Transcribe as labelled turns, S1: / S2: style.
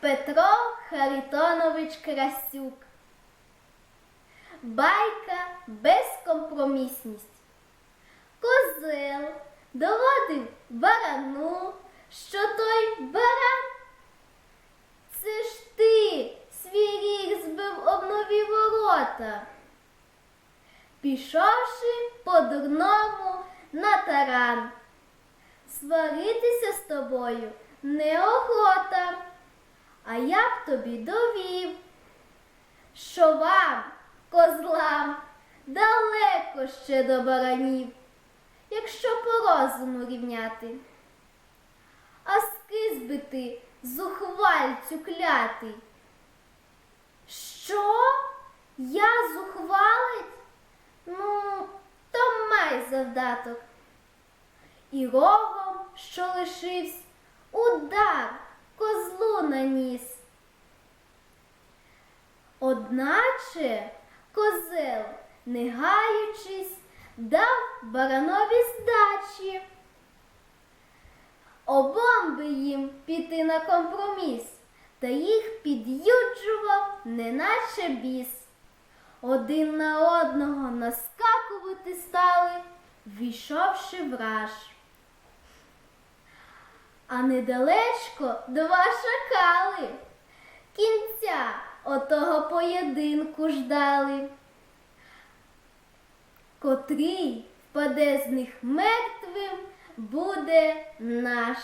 S1: Петро Харитонович Красюк. Байка безкомпромісність. Козел доводив барану, що той баран. Це ж ти свій ріг збив об нові ворота. Пішовши по дурному на таран. Сваритися з тобою неохота. А я б тобі довів, що вам, козлам, далеко ще до баранів, якщо по розуму рівняти. А скис би ти, зухвальцю клятий. Що? Я зухвалець? Ну, то май завдаток. І рогом, що лишився, удар козлу наніс. Одначе козел, не гаючись, дав баранові здачі. Обом би їм піти на компроміс, та їх під'юджував, неначе біс. Один на одного наскакувати стали, війшовши враж. А недалечко два шакали. Кінця отого поєдинку ждали. Котрий впаде з них мертвим, буде наш.